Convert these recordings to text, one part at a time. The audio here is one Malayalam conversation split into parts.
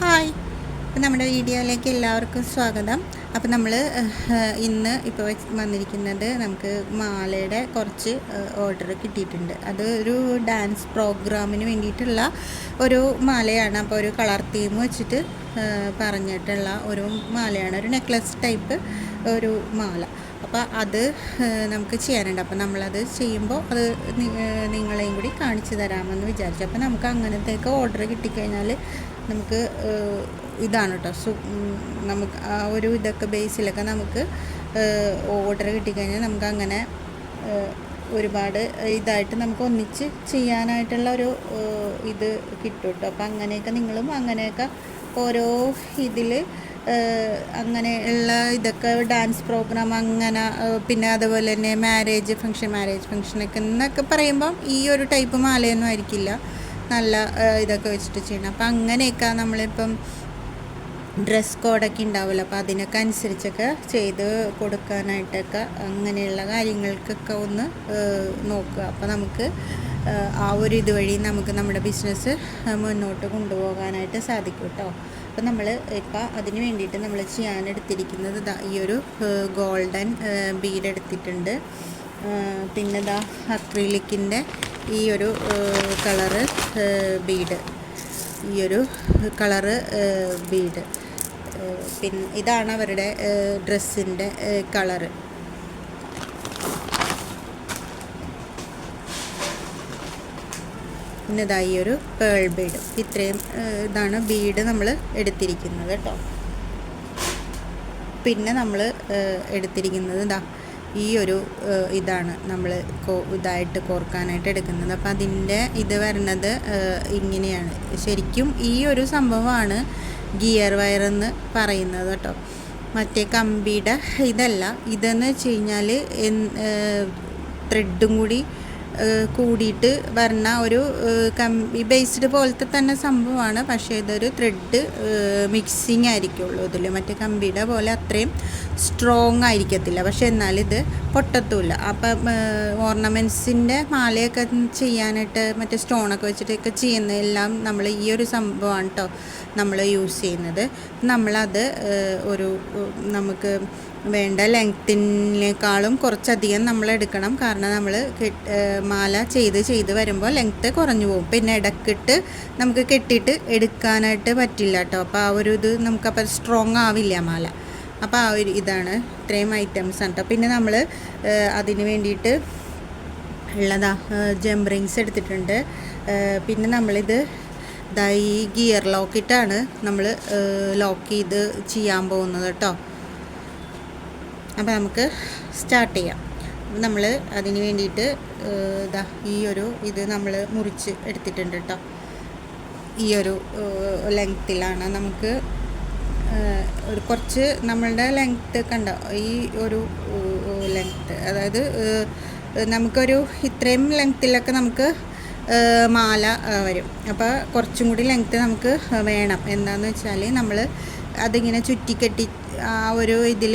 ഹായ്. അപ്പം നമ്മുടെ വീഡിയോയിലേക്ക് എല്ലാവർക്കും സ്വാഗതം. അപ്പം നമ്മൾ ഇന്ന് ഇപ്പോൾ വന്നിരിക്കുന്നത് നമുക്ക് മാലയുടെ കുറച്ച് ഓർഡർ കിട്ടിയിട്ടുണ്ട്. അത് ഒരു ഡാൻസ് പ്രോഗ്രാമിന് വേണ്ടിയിട്ടുള്ള ഒരു മാലയാണ്. അപ്പോൾ ഒരു കളർ തീം വെച്ചിട്ട് പറഞ്ഞിട്ടുള്ള ഒരു മാലയാണ്. ഒരു നെക്ലസ് ടൈപ്പ് ഒരു മാല. അപ്പോൾ അത് നമുക്ക് ചെയ്യാനുണ്ട്. അപ്പോൾ നമ്മളത് ചെയ്യുമ്പോൾ അത് നിങ്ങളെയും കൂടി കാണിച്ചു തരാമെന്ന് വിചാരിച്ചു. അപ്പോൾ നമുക്ക് അങ്ങനത്തേക്ക് ഓർഡർ കിട്ടിക്കഴിഞ്ഞാൽ നമുക്ക് ഇതാണ് കേട്ടോ സു നമുക്ക് ആ ഒരു ഇതൊക്കെ ബേസിലൊക്കെ നമുക്ക് ഓർഡർ കിട്ടിക്കഴിഞ്ഞാൽ നമുക്ക് അങ്ങനെ ഒരുപാട് ഇതായിട്ട് നമുക്ക് ഒന്നിച്ച് ചെയ്യാനായിട്ടുള്ള ഒരു ഇത് കിട്ടും കേട്ടോ അപ്പം അങ്ങനെയൊക്കെ നിങ്ങളും അങ്ങനെയൊക്കെ ഓരോ ഇതിൽ അങ്ങനെ ഉള്ള ഇതൊക്കെ ഡാൻസ് പ്രോഗ്രാം അങ്ങനെ പിന്നെ അതുപോലെ തന്നെ മാരേജ് ഫംഗ്ഷൻ മാരേജ് ഫംഗ്ഷനൊക്കെ എന്നൊക്കെ പറയുമ്പം ഈ ഒരു ടൈപ്പ് മാലയൊന്നും ആയിരിക്കില്ല. നല്ല ഇതൊക്കെ വെച്ചിട്ട് ചെയ്യണം. അപ്പം അങ്ങനെയൊക്കെ നമ്മളിപ്പം ഡ്രസ് കോഡൊക്കെ ഉണ്ടാവുമല്ലോ അപ്പോൾ അതിനൊക്കെ അനുസരിച്ചൊക്കെ ചെയ്ത് കൊടുക്കാനായിട്ടൊക്കെ അങ്ങനെയുള്ള കാര്യങ്ങൾക്കൊക്കെ ഒന്ന് നോക്കുക. അപ്പോൾ നമുക്ക് ആ ഒരു ഇതുവഴി നമുക്ക് നമ്മുടെ ബിസിനസ് മുന്നോട്ട് കൊണ്ടുപോകാനായിട്ട് സാധിക്കും കേട്ടോ അപ്പോൾ നമ്മൾ ഇപ്പം അതിന് വേണ്ടിയിട്ട് നമ്മൾ ചെയ്യാനെടുത്തിരിക്കുന്നത് ഈ ഒരു ഗോൾഡൻ ബീഡ് എടുത്തിട്ടുണ്ട്. പിന്നെ ദാ അക്രിലിക്കിന്റെ ഈ ഒരു കളറ് ബീഡ്. ഈ ഒരു കളറ് ബീഡ്. പിന്നെ ഇതാണ് അവരുടെ ഡ്രസ്സിന്റെ കളറ്. ഈ ഒരു പേൾ ബീഡ്. ഇത്രയും ഇതാണ് ബീഡ് നമ്മൾ എടുത്തിരിക്കുന്നത് കേട്ടോ. പിന്നെ നമ്മൾ എടുത്തിരിക്കുന്നത് ഇതാ ഈ ഒരു ഇതാണ് നമ്മൾ ഇതായിട്ട് കോർക്കാനായിട്ട് എടുക്കുന്നത്. അപ്പോൾ അതിന്റെ ഇത് വരുന്നത് ഇങ്ങനെയാണ്. ശരിക്കും ഈ ഒരു സംഭവമാണ് ഗിയർ വയർ എന്ന് പറയുന്നത് കേട്ടോ മറ്റേ കമ്പിയുടെ ഇതല്ല. ഇതെന്ന് വെച്ച് കഴിഞ്ഞാൽ ത്രെഡും കൂടി കൂടിയിട്ട് വരുന്ന ഒരു കമ്പി ബേസ്ഡ് പോലത്തെ തന്നെ സംഭവമാണ്. പക്ഷേ ഇതൊരു ത്രെഡ് മിക്സിങ് ആയിരിക്കുള്ളൂ ഇതിൽ മറ്റേ കമ്പിയുടെ പോലെ അത്രയും സ്ട്രോങ് ആയിരിക്കത്തില്ല. പക്ഷെ എന്നാൽ ഇത് പൊട്ടത്തുമില്ല അപ്പം ഓർണമെന്റ്സിന്റെ മാലയൊക്കെ ചെയ്യാനായിട്ട് മറ്റേ സ്റ്റോണൊക്കെ വെച്ചിട്ടൊക്കെ ചെയ്യുന്നതെല്ലാം നമ്മൾ ഈ ഒരു സംഭവമാണ് കേട്ടോ നമ്മൾ യൂസ് ചെയ്യുന്നത്. നമ്മളത് ഒരു നമുക്ക് വേണ്ട ലെങ്ത്തിനേക്കാളും കുറച്ചധികം നമ്മൾ എടുക്കണം. കാരണം നമ്മൾ മാല ചെയ്ത് ചെയ്ത് വരുമ്പോൾ ലെങ്ത്ത് കുറഞ്ഞു പോകും. പിന്നെ ഇടക്കിട്ട് നമുക്ക് കെട്ടിയിട്ട് എടുക്കാനായിട്ട് പറ്റില്ല കേട്ടോ അപ്പോൾ ആ ഒരു ഇത് നമുക്കപ്പോൾ സ്ട്രോങ് ആവില്ല മാല. അപ്പോൾ ആ ഒരു ഇതാണ് ഇത്രയും ഐറ്റംസ് ആണ് കേട്ടോ പിന്നെ നമ്മൾ അതിന് വേണ്ടിയിട്ട് ഉള്ളതാ ജംപ് റിങ്സ് എടുത്തിട്ടുണ്ട്. പിന്നെ നമ്മളിത് ദാ ഈ ഗിയർ ലോക്കിട്ടാണ് നമ്മൾ ലോക്ക് ചെയ്ത് ചെയ്യാൻ പോകുന്നത് കേട്ടോ അപ്പോൾ നമുക്ക് സ്റ്റാർട്ട് ചെയ്യാം. നമ്മൾ അതിന് വേണ്ടിയിട്ട് ഇതാ ഈ ഒരു ഇത് നമ്മൾ മുറിച്ച് എടുത്തിട്ടുണ്ട് കേട്ടോ ഈ ഒരു ലെങ്ത്തിലാണ് നമുക്ക് ഒരു കുറച്ച് നമ്മളുടെ ലെങ്ത്ത് കണ്ട? ഈ ഒരു ലെങ്ത്ത് അതായത് നമുക്കൊരു ഇത്രയും ലെങ്ത്തിലൊക്കെ നമുക്ക് മാല വരും. അപ്പോൾ കുറച്ചും കൂടി ലെങ്ത്ത് നമുക്ക് വേണം. എന്താണെന്ന് വെച്ചാൽ നമ്മൾ അതിങ്ങനെ ചുറ്റിക്കെട്ടി ആ ഒരു ഇതിൽ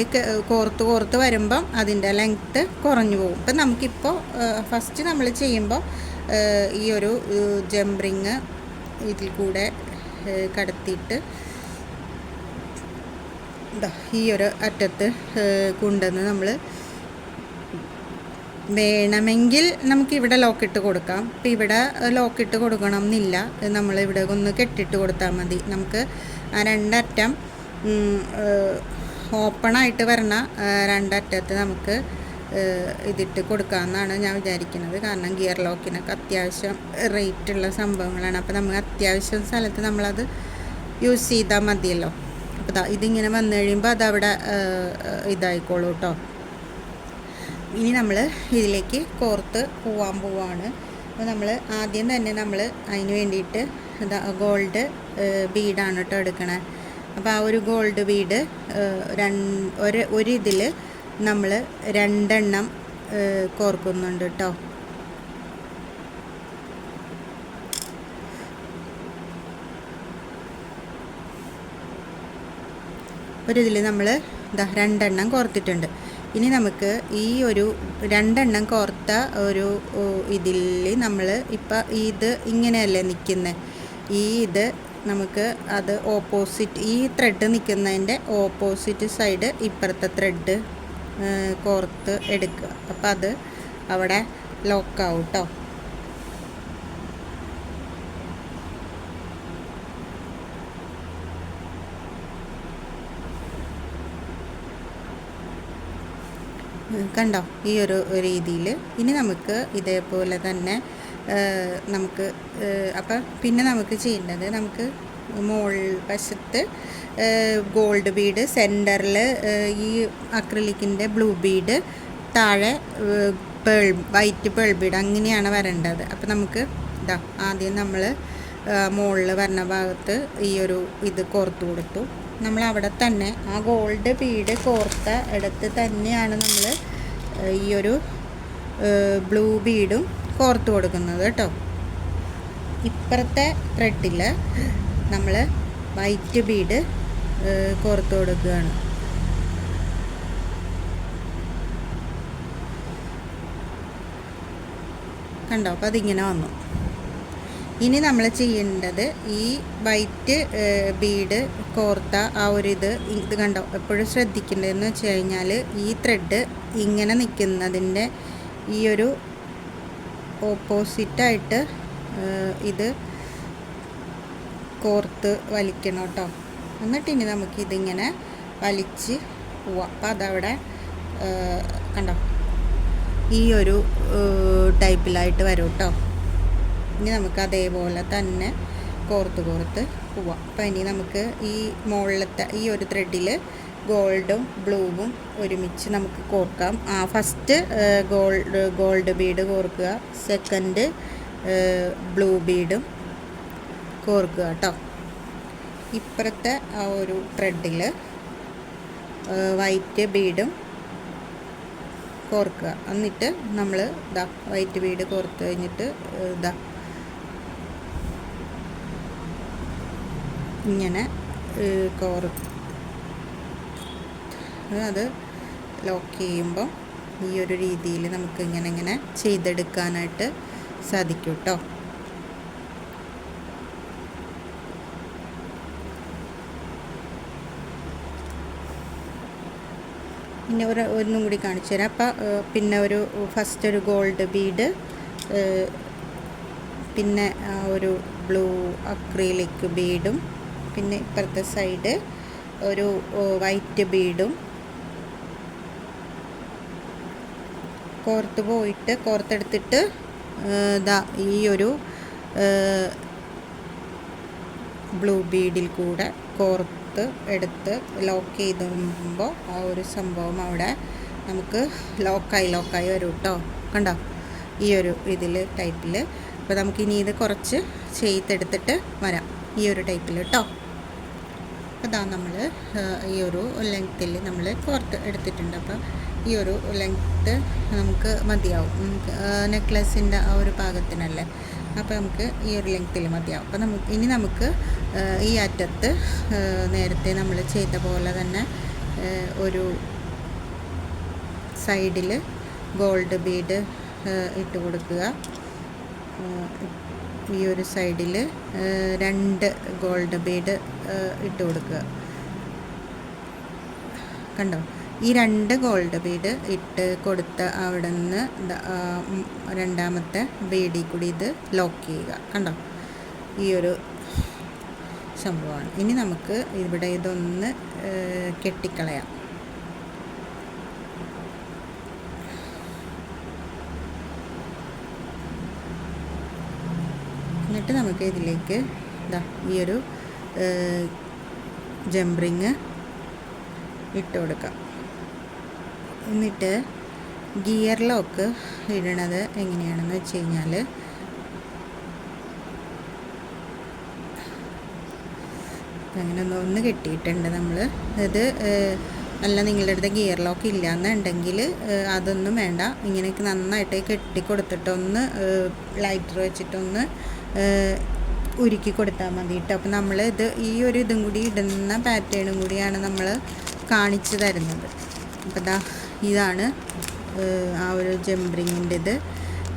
കോർത്ത് കോർത്ത് വരുമ്പം അതിന്റെ ലെങ്ത്ത് കുറഞ്ഞു പോകും. ഇപ്പം നമുക്കിപ്പോൾ ഫസ്റ്റ് നമ്മൾ ചെയ്യുമ്പോൾ ഈ ഒരു ജംപറിങ് ഇതിൽ കൂടെ കടത്തിയിട്ട് ദാ ഈ ഒരു അറ്റത്ത് കൊണ്ടുവന്ന് നമ്മൾ വേണമെങ്കിൽ നമുക്ക് ഇവിടെ ലോക്കിട്ട് കൊടുക്കാം. ഇപ്പം ഇവിടെ ലോക്കിട്ട് കൊടുക്കണം എന്നില്ല നമ്മൾ ഇവിടെ ഒന്ന് കെട്ടിട്ട് കൊടുത്താൽ മതി. നമുക്ക് ആ രണ്ടറ്റം ഓപ്പണായിട്ട് വരണ രണ്ടറ്റത്ത് നമുക്ക് ഇതിട്ട് കൊടുക്കാമെന്നാണ് ഞാൻ വിചാരിക്കുന്നത്. കാരണം ഗിയർ ലോക്കിനൊക്കെ അത്യാവശ്യം റേറ്റുള്ള സംഭവങ്ങളാണ്. അപ്പോൾ നമുക്ക് അത്യാവശ്യം സ്ഥലത്ത് നമ്മളത് യൂസ് ചെയ്താൽ മതിയല്ലോ. അപ്പോൾ ദാ ഇതിങ്ങനെ വന്നു കഴിയുമ്പോൾ അതവിടെ ഇതായിക്കോളൂ കേട്ടോ ഇനി നമ്മൾ ഇതിലേക്ക് കോർത്ത് പോവാൻ പോവാണ്. അപ്പോൾ നമ്മൾ ആദ്യം തന്നെ നമ്മൾ അതിന് വേണ്ടിയിട്ട് ഗോൾഡ് ബീഡാണ് കേട്ടോ എടുക്കണേ. അപ്പോൾ ആ ഒരു ഗോൾഡ് ബീഡ് രണ്ട് ഒരു ഒരു ഇതിൽ നമ്മൾ രണ്ടെണ്ണം കോർക്കുന്നുണ്ട് കേട്ടോ ഒരു ഇതിൽ നമ്മൾ ഇതാ രണ്ടെണ്ണം കോർത്തിട്ടുണ്ട്. ഇനി നമുക്ക് ഈ ഒരു രണ്ടെണ്ണം കോർത്ത ഒരു ഇതിൽ നമ്മൾ ഇപ്പം ഇത് ഇങ്ങനെയല്ലേ നിൽക്കുന്നത് ഈ ഇത് നമുക്ക് അത് ഓപ്പോസിറ്റ് ഈ ത്രെഡ് നിൽക്കുന്നതിന്റെ ഓപ്പോസിറ്റ് സൈഡ് ഇപ്പുറത്തെ ത്രെഡ് കോർത്ത് എടുക്കുക അപ്പം അത് അവിടെ ലോക്കാവും കേട്ടോ കണ്ടോ? ഈ ഒരു രീതിയിൽ ഇനി നമുക്ക് ഇതേപോലെ തന്നെ നമുക്ക് അപ്പം പിന്നെ നമുക്ക് ചെയ്യേണ്ടത് നമുക്ക് മോൾ വശത്ത് ഗോൾഡ് ബീഡ് സെന്ററിൽ ഈ അക്രിലിക്കിന്റെ ബ്ലൂ ബീഡ് താഴെ പേൾ വൈറ്റ് പേൾ ബീഡ് അങ്ങനെയാണ് വരേണ്ടത്. അപ്പം നമുക്ക് ഇതാ ആദ്യം നമ്മൾ മുകളിൽ വരണ ഭാഗത്ത് ഈ ഒരു ഇത് കോർത്ത് കൊടുത്തു. നമ്മൾ അവിടെ തന്നെ ആ ഗോൾഡ് പീഡ് കോർത്ത ഇടത്ത് തന്നെയാണ് നമ്മൾ ഈ ഒരു ബ്ലൂ ബീഡും കോർത്ത് കൊടുക്കുന്നത് കേട്ടോ. ഇപ്പുറത്തെ ത്രെഡിൽ നമ്മൾ വൈറ്റ് ബീഡ് കോർത്ത് കൊടുക്കുകയാണ്. കണ്ടോ? അപ്പോൾ അതിങ്ങനെ വന്നു. ഇനി നമ്മൾ ചെയ്യേണ്ടത് ഈ വൈറ്റ് ബീഡ് കോർത്ത ആ ഒരു ഇത് ഇത് കണ്ടോ? എപ്പോഴും ശ്രദ്ധിക്കേണ്ടതെന്ന് വെച്ച് കഴിഞ്ഞാൽ ഈ ത്രെഡ് ഇങ്ങനെ നിൽക്കുന്നതിന്റെ ഈ ഒരു ഓപ്പോസിറ്റായിട്ട് ഇത് കോർത്ത് വലിക്കണം കേട്ടോ എന്നിട്ട് ഇനി നമുക്കിതിങ്ങനെ വലിച്ച് പോവാം. അപ്പം അതവിടെ കണ്ടോ? ഈ ഒരു ടൈപ്പിലായിട്ട് വരും കേട്ടോ ഇനി നമുക്ക് അതേപോലെ തന്നെ കോർത്ത് കോർത്ത് പോവാം. അപ്പോൾ ഇനി നമുക്ക് ഈ മുകളിലത്തെ ഈ ഒരു ത്രെഡിൽ ഗോൾഡും ബ്ലൂവും ഒരുമിച്ച് നമുക്ക് കോർക്കാം. ഫസ്റ്റ് ഗോൾഡ് ഗോൾഡ് ബീഡ് കോർക്കുക. സെക്കൻഡ് ബ്ലൂ ബീഡും കോർക്കുക കേട്ടോ ഇപ്പുറത്തെ ആ ഒരു ത്രെഡിൽ വൈറ്റ് ബീഡും കോർക്കുക. എന്നിട്ട് നമ്മൾ ഇതാ വൈറ്റ് ബീഡ് കോർത്ത് കഴിഞ്ഞിട്ട് ഇതാ ഇങ്ങനെ കോറും അത് ലോക്ക് ചെയ്യുമ്പോൾ ഈ ഒരു രീതിയിൽ നമുക്ക് ഇങ്ങനെ ഇങ്ങനെ ചെയ്തെടുക്കാനായിട്ട് സാധിക്കും കേട്ടോ പിന്നെ ഒരു ഒന്നും കൂടി കാണിച്ചു തരാം. അപ്പം പിന്നെ ഒരു ഫസ്റ്റ് ഒരു ഗോൾഡ് ബീഡ് പിന്നെ ഒരു ബ്ലൂ അക്രീലിക് ബീഡും പിന്നെ ഇപ്പുറത്തെ സൈഡ് ഒരു വൈറ്റ് ബീഡും കോർത്ത് പോയിട്ട് കോർത്തെടുത്തിട്ട് ഇതാ ഈ ഒരു ബ്ലൂ ബീഡിൽ കൂടെ കോർത്ത് എടുത്ത് ലോക്ക് ചെയ്ത് ചെയ്തുമ്പോൾ ആ ഒരു സംഭവം അവിടെ നമുക്ക് ലോക്കായി ലോക്കായി വരും കേട്ടോ കണ്ടോ? ഈ ഒരു ഇതിൽ ടൈപ്പിൽ അപ്പോൾ നമുക്കിനി ഇത് കുറച്ച് ചെയ്തെടുത്തിട്ട് വരാം. ഈ ഒരു ടൈപ്പിൽ കേട്ടോ അതാ നമ്മൾ ഈ ഒരു ലെങ്ത്തിൽ നമ്മൾ കോർത്ത് എടുത്തിട്ടുണ്ട്. അപ്പോൾ ഈ ഒരു ലെങ്ത്ത് നമുക്ക് മതിയാവും. നെക്ലസിന്റെ ആ ഒരു പാകത്തിനല്ലേ? അപ്പോൾ നമുക്ക് ഈ ഒരു ലെങ്ത്തിൽ മതിയാവും. അപ്പോൾ നമുക്ക് ഇനി നമുക്ക് ഈ അറ്റത്ത് നേരത്തെ നമ്മൾ ചെയ്ത പോലെ തന്നെ ഒരു സൈഡിൽ ഗോൾഡ് ബീഡ് ഇട്ട് കൊടുക്കുക. ഈ ഒരു സൈഡിൽ രണ്ട് ഗോൾഡ് ബീഡ് ഇട്ട് കൊടുക്കുക. കണ്ടോ? ഈ രണ്ട് ഗോൾഡ് ബീഡ് ഇട്ട് കൊടുത്ത അവിടെ നിന്ന് രണ്ടാമത്തെ ബീഡിൽ കൂടി ഇത് ലോക്ക് ചെയ്യുക. കണ്ടോ? ഈ ഒരു സംഭവമാണ്. ഇനി നമുക്ക് ഇവിടെ ഇതൊന്ന് കെട്ടിക്കളയാം. എന്നിട്ട് നമുക്ക് ഇതിലേക്ക് ഇതാ ഈ ഒരു ജംബ്രിങ് ഇട്ട് കൊടുക്കാം. എന്നിട്ട് ഗിയർ ലോക്ക് ഇടണത് എങ്ങനെയാണെന്ന് വെച്ച് കഴിഞ്ഞാൽ അങ്ങനെ ഒന്ന് ഒന്ന് കെട്ടിയിട്ടുണ്ട് നമ്മൾ ഇത് അല്ല നിങ്ങളുടെ അടുത്ത് ഗിയർ ലോക്ക് ഇല്ല എന്നുണ്ടെങ്കിൽ അതൊന്നും വേണ്ട. ഇങ്ങനെയൊക്കെ നന്നായിട്ട് കെട്ടി കൊടുത്തിട്ടൊന്ന് ലൈറ്റർ വെച്ചിട്ടൊന്ന് ഉരുക്കി കൊടുത്താൽ മതി കേട്ടോ അപ്പോൾ നമ്മൾ ഇത് ഈ ഒരു ഇതും കൂടി ഇടുന്ന പാറ്റേണും കൂടിയാണ് നമ്മൾ കാണിച്ചു തരുന്നത്. അപ്പോൾ ദാ ഇതാണ് ആ ഒരു ജംബ്രിങ്ങിന്റെ ഇത്.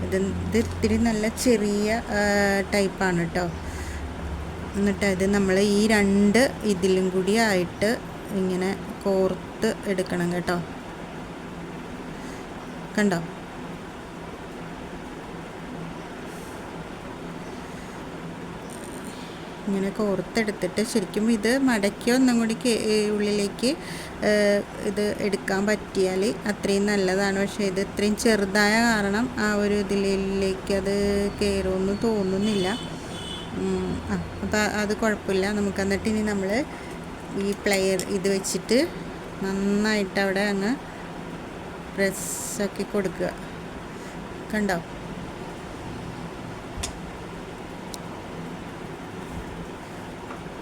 ഇത് ഇത് ഇത്തിരി നല്ല ചെറിയ ടൈപ്പാണ് കേട്ടോ എന്നിട്ട് അത് നമ്മൾ ഈ രണ്ട് ഇതിലും കൂടി ആയിട്ട് ഇങ്ങനെ കോർത്ത് എടുക്കണം കേട്ടോ. കണ്ടോ? ഇങ്ങനെ കോർത്തെടുത്തിട്ട് ശരിക്കും ഇത് മടക്കി ഒന്നും കൂടി ഉള്ളിലേക്ക് ഇത് എടുക്കാൻ പറ്റിയാൽ അത്രയും നല്ലതാണ്. പക്ഷേ ഇത് ഇത്രയും ചെറുതായ കാരണം ആ ഒരു ഇതിലേക്ക് അത് കയറുമെന്ന് തോന്നുന്നില്ല. അപ്പം അത് കുഴപ്പമില്ല. നമുക്ക് എന്നിട്ട് ഇനി നമ്മൾ ഈ പ്ലെയർ ഇത് വെച്ചിട്ട് നന്നായിട്ട് അവിടെ അങ്ങ് പ്രസ്സാക്കി കൊടുക്കുക. കണ്ടോ?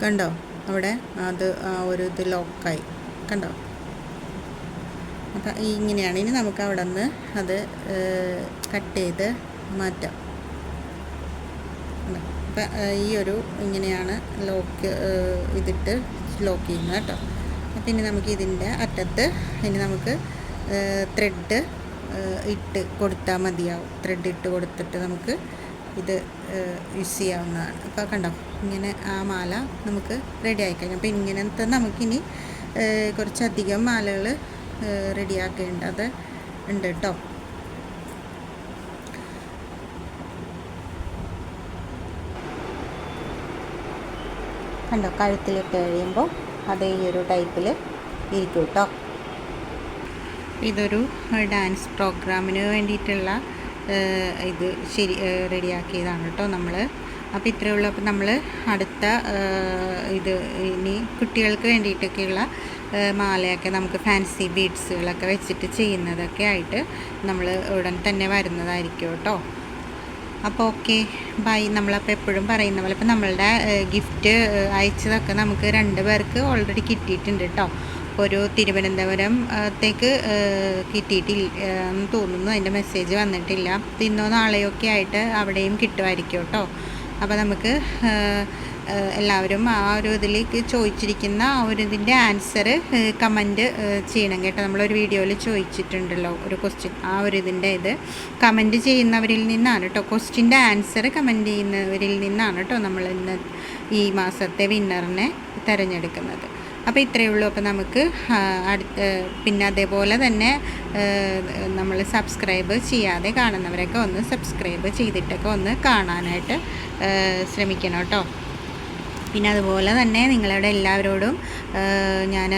കണ്ടോ? അവിടെ അത് ആ ഒരു ഇത് ലോക്കായി കണ്ടോ? അപ്പം ഇങ്ങനെയാണ്. ഇനി നമുക്ക് അവിടെ നിന്ന് അത് കട്ട് ചെയ്ത് മാറ്റാം. അപ്പം ഈ ഒരു ഇങ്ങനെയാണ് ലോക്ക് ഇതിട്ട് ലോക്ക് ചെയ്യുന്നത് കേട്ടോ. അപ്പം ഇനി നമുക്ക് ഇതിന്റെ അറ്റത്ത് ഇനി നമുക്ക് ത്രെഡ് ഇട്ട് കൊടുത്താൽ മതിയാവും. ത്രെഡ് ഇട്ട് കൊടുത്തിട്ട് നമുക്ക് ഇത് യൂസ് ചെയ്യാവുന്നതാണ്. അപ്പോൾ കണ്ടോ? ഇങ്ങനെ ആ മാല നമുക്ക് റെഡി ആയിക്കഴിഞ്ഞു. അപ്പോൾ ഇങ്ങനത്തെ നമുക്കിനി കുറച്ചധികം മാലകൾ റെഡിയാക്കേണ്ടത് ഉണ്ട് കേട്ടോ കണ്ടോ? കഴുത്തിലിട്ട് കഴിയുമ്പോൾ അത് ഈ ഒരു ടൈപ്പിൽ ഇരിക്കും കേട്ടോ ഇതൊരു ഡാൻസ് പ്രോഗ്രാമിന് വേണ്ടിയിട്ടുള്ള ഇത് ശരി റെഡിയാക്കിയതാണ് കേട്ടോ നമ്മൾ അപ്പോൾ ഇത്രയേ ഉള്ളൂ. അപ്പോൾ നമ്മൾ അടുത്ത ഇത് ഇനി കുട്ടികൾക്ക് വേണ്ടിയിട്ടൊക്കെയുള്ള മാലയൊക്കെ നമുക്ക് ഫാൻസി ബീഡ്സുകളൊക്കെ വെച്ചിട്ട് ചെയ്യുന്നതൊക്കെ ആയിട്ട് നമ്മൾ ഉടൻ തന്നെ വരുന്നതായിരിക്കും കേട്ടോ. അപ്പോൾ ഓക്കെ ബൈ. നമ്മളപ്പോൾ എപ്പോഴും പറയുന്ന പോലെ ഇപ്പം നമ്മളുടെ ഗിഫ്റ്റ് അയച്ചതൊക്കെ നമുക്ക് രണ്ട് പേർക്ക് ഓൾറെഡി കിട്ടിയിട്ടുണ്ട് കേട്ടോ. ഒരു തിരുവനന്തപുരം തേക്ക് കിട്ടിയിട്ടില്ല എന്ന് തോന്നുന്നു. അതിന്റെ മെസ്സേജ് വന്നിട്ടില്ല. ഇന്നോ നാളെയൊക്കെ ആയിട്ട് അവിടെയും കിട്ടുമായിരിക്കും കേട്ടോ. അപ്പോൾ നമുക്ക് എല്ലാവരും ആ ഒരു ഇതിലേക്ക് ചോദിച്ചിരിക്കുന്ന ആ ഒരു ഇതിന്റെ ആൻസർ കമന്റ് ചെയ്യണം കേട്ടോ. നമ്മളൊരു വീഡിയോയിൽ ചോദിച്ചിട്ടുണ്ടല്ലോ ഒരു ക്വസ്റ്റ്യൻ ആ ഒരു ഇതിന്റെ ഇത് കമന്റ് ചെയ്യുന്നവരിൽ നിന്നാണ് കേട്ടോ. ക്വസ്റ്റ്യന്റെ ആൻസർ കമന്റ് ചെയ്യുന്നവരിൽ നിന്നാണ് കേട്ടോ നമ്മൾ ഇന്ന് ഈ മാസത്തെ വിന്നറിനെ തിരഞ്ഞെടുക്കുന്നത്. അപ്പോൾ ഇത്രയേ ഉള്ളൂ. അപ്പോൾ നമുക്ക് അടുത്ത പിന്നെ അതേപോലെ തന്നെ നമ്മൾ സബ്സ്ക്രൈബ് ചെയ്യാതെ കാണുന്നവരൊക്കെ ഒന്ന് സബ്സ്ക്രൈബ് ചെയ്തിട്ടൊക്കെ ഒന്ന് കാണാനായിട്ട് ശ്രമിക്കണം കേട്ടോ. പിന്നെ അതുപോലെ തന്നെ നിങ്ങളുടെ എല്ലാവരോടും ഞാൻ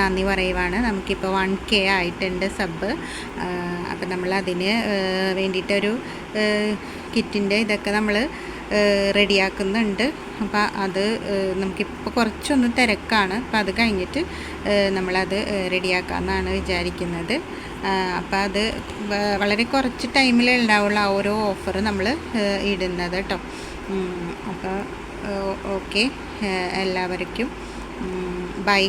നന്ദി പറയുവാണ്. നമുക്കിപ്പോൾ വൺ കെ ആയിട്ടുണ്ട് സബ്. അപ്പം നമ്മൾ അതിന് വേണ്ടിയിട്ടൊരു കിറ്റിന്റെ ഇതൊക്കെ നമ്മൾ റെഡിയാക്കുന്നുണ്ട്. അപ്പോൾ അത് നമുക്കിപ്പോൾ കുറച്ചൊന്ന് തിരക്കാണ്. അപ്പോൾ അത് കഴിഞ്ഞിട്ട് നമ്മളത് റെഡിയാക്കാമെന്നാണ് വിചാരിക്കുന്നത്. അപ്പോൾ അത് വളരെ കുറച്ച് ടൈമിലേ ഉണ്ടാവുള്ള ഓരോ ഓഫർ നമ്മൾ ഇടുന്നത് കേട്ടോ അപ്പോൾ ഓക്കെ. എല്ലാവർക്കും ബൈ.